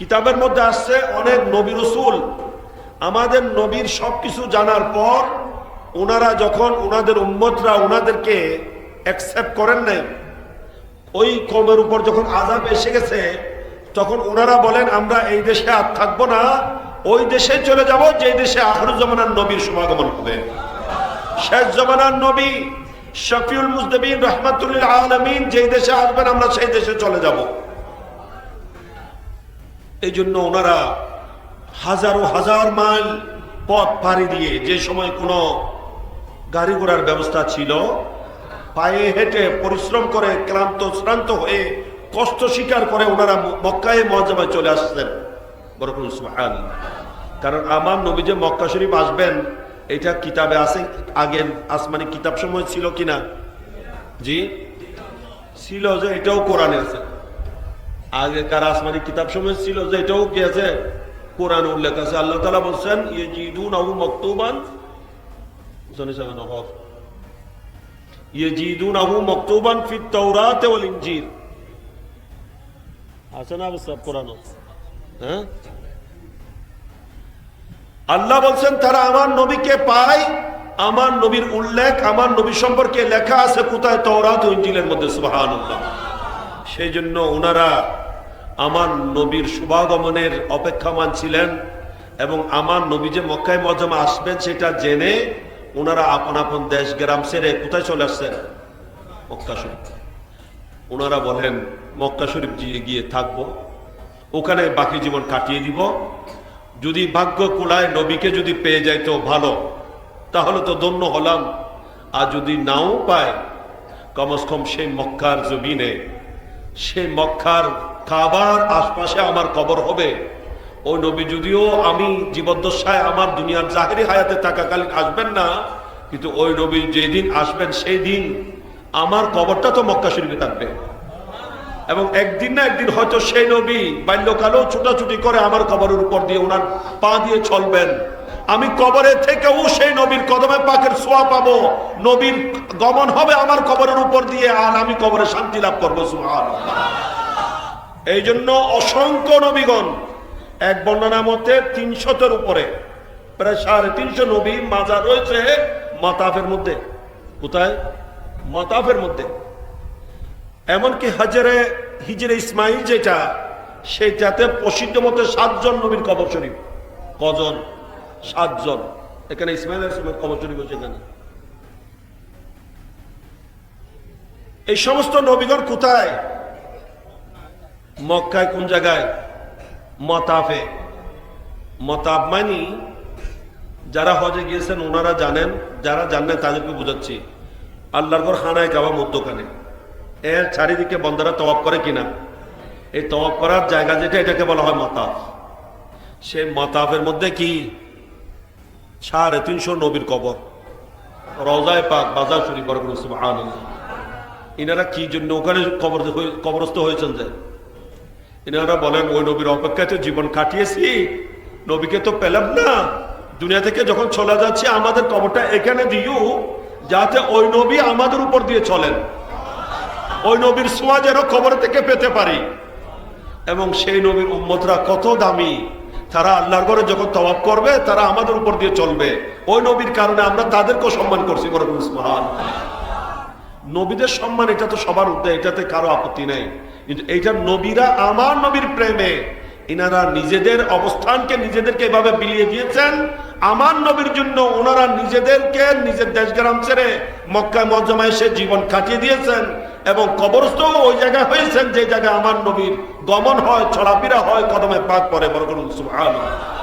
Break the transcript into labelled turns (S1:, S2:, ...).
S1: কিতাবের মধ্যে আসছে অনেক নবী রসুল। আমাদের নবীর সবকিছু জানার পর ওনারা যখন ওনাদের উম্মতরা ওনাদেরকে অ্যাকসেপ্ট করেন নাই, ওই কমের উপর যখন আজাব এসে গেছে, তখন ওনারা বলেন, আমরা এই দেশে আর থাকব না, ওই দেশে চলে যাব যে দেশে আখরু জমানার নবীর সমাগমন হবে। শেষ জমানার নবী শফিউল মুজদবিন রহমাতুল্লিল আলমিন, যেই দেশে আসবেন, আমরা সেই দেশে চলে যাব। এই জন্য ওনারা হাজারো হাজার মাইল পথ পাড়ি দিয়ে যে সময় কোনো গাড়ি ঘোড়ার ব্যবস্থা ছিল, পায়ে হেঁটে পরিশ্রম করে ক্লান্ত শ্রান্ত হয়ে কষ্ট স্বীকার করে ওনারা মক্কায় মজামায় চলে আসছেন করুন কারণ আমার নবী যে মক্কা শরীফ আসবেন, এটা কিতাবে আছে আগের আসমানি কিতাব সময় ছিল কিনা? জি? ছিল যে এটাও কোরআনে আছে। আগেকার আসমানি কিতাব সময় ছিল যে এটাও কি আছে? কোরআন উল্লেখ আছে। আল্লাহ তালা বলছেন ইয়ে আহু মক্তুবান ইয়ে তৌরাতে ওয়াল ইনজিল। আছে না কোরআন হ্যাঁ? আল্লাহ বলছেন, তারা আমার নবীকে পায়, আমার নবীর উল্লেখ, আমার নবী সম্পর্কে লেখা আছে কোথায়? তওরাত ও ইনজিলের মধ্যে সেই জন্য ওনারা আমার নবীর শুভাগমনের অপেক্ষামান ছিলেন এবং আমার নবী যে মক্কায় মজমা আসবেন সেটা জেনে ওনারা আপন আপন দেশ গ্রাম সেরে কোথায় চলে আসছেন? মক্কা শরীফ। ওনারা বলেন, মক্কা শরীফ গিয়ে গিয়ে থাকব, ওখানে বাকি জীবন কাটিয়ে দিব। যদি ভাগ্য কুলায় নবীকে যদি পেয়ে যায় তো ভালো, তাহলে তো ধন্য হলাম। আর যদি নাও পায়, কমস কম সেই মক্কার জমিনে সেই মক্কার কাবার আশপাশে আমার কবর হবে। ওই নবী, যদিও আমি জীবদ্দশায় আমার দুনিয়ার জাহেরি হায়াতে থাকাকালীন আসবেন না, কিন্তু ওই নবী যেদিন আসবেন সেই দিন আমার কবরটা তো মক্কা শরীফে থাকবে। এবং একদিন না একদিন হয়তো সেই নবী বাল্যকালেও ছুটাছুটি করে আমার কবরের উপর দিয়ে ওনার পা দিয়ে চলবেন। আমি কবরে থেকেও সেই নবীর কদমে পাকের সোয়া পাবো। নবীর গমন হবে আমার কবরের উপর দিয়ে, আর আমি কবরে শান্তি লাভ করব সুহান এই জন্য অসংখ্য নবীগণ, এক বর্ণনা মতে তিনশতের উপরে, প্রায় সাড়ে তিনশো নবী মাজার রয়েছে মাতাফের মধ্যে। কোথায়? মাতাফের মধ্যে। এমনকি হাজারে হিজরে ইসমাইল যেটা সেটাতে প্রসিদ্ধ মতে সাতজন নবীর কবর শরীফ। কজন? সাতজন। এখানে ইসমাইল ইসলামের কবর শরীফ হচ্ছে এখানে। এই সমস্ত নবীগণ কোথায়? মক্কায় কোন জায়গায়? মতাফে। মতাব মানি যারা হজে গিয়েছেন, ওনারা জানেন, যারা জানেন তাদেরকে বুঝাচ্ছি। আল্লাহর ঘর হানায় কাবা মধ্যখানে। এর চারিদিকে বন্দারা তওয়াব করে কিনা? এই তওয়াব করার জায়গা যেটা, এটাকে বলা হয় মতাফ। সেই মতাফের মধ্যে কি? সাড়ে তিনশো নবীর কবর। রজায় পাক, বাজার শরীফ আনন্দ ইনারা কি জন্য ওখানে কবর কবরস্থ হয়েছেন যে? ইনারা বলেন, ওই নবীর অপেক্ষায় তো জীবন কাটিয়েছি। নবীকে তো পেলাম না। দুনিয়া থেকে যখন চলে যাচ্ছি, আমাদের কবরটা এখানে দিও, যাতে ওই নবী আমাদের উপর দিয়ে চলেন। ওই নবীর সোয়া যেন কবর থেকে পেতে পারি। এবং সেই নবীর উম্মতরা কত দামি। তারা আল্লাহর ঘরে যখন তবাব করবে, তারা আমাদের উপর দিয়ে চলবে। ওই নবীর কারণে আমরা তাদেরকেও সম্মান করছি নবীদের সম্মান, এটা তো সবার উদ্যোগ এটাতে কারও আপত্তি নেই। কিন্তু এইটা নবীরা আমার নবীর প্রেমে, ইনারা নিজেদের অবস্থানকে নিজেদেরকে এভাবে বিলিয়ে দিয়েছেন। আমার নবীর জন্য ওনারা নিজেদেরকে নিজের দেশগ্রাম ছেড়ে মক্কা মজ্জামায় এসে জীবন কাটিয়ে দিয়েছেন। এবং কবরস্থ ওই জায়গা হয়েছেন যে জায়গায় আমার নবীর গমন হয় ছড়াপিরা হয়, কদমে পাক পরে বড় করুন, সুবহানাল্লাহ।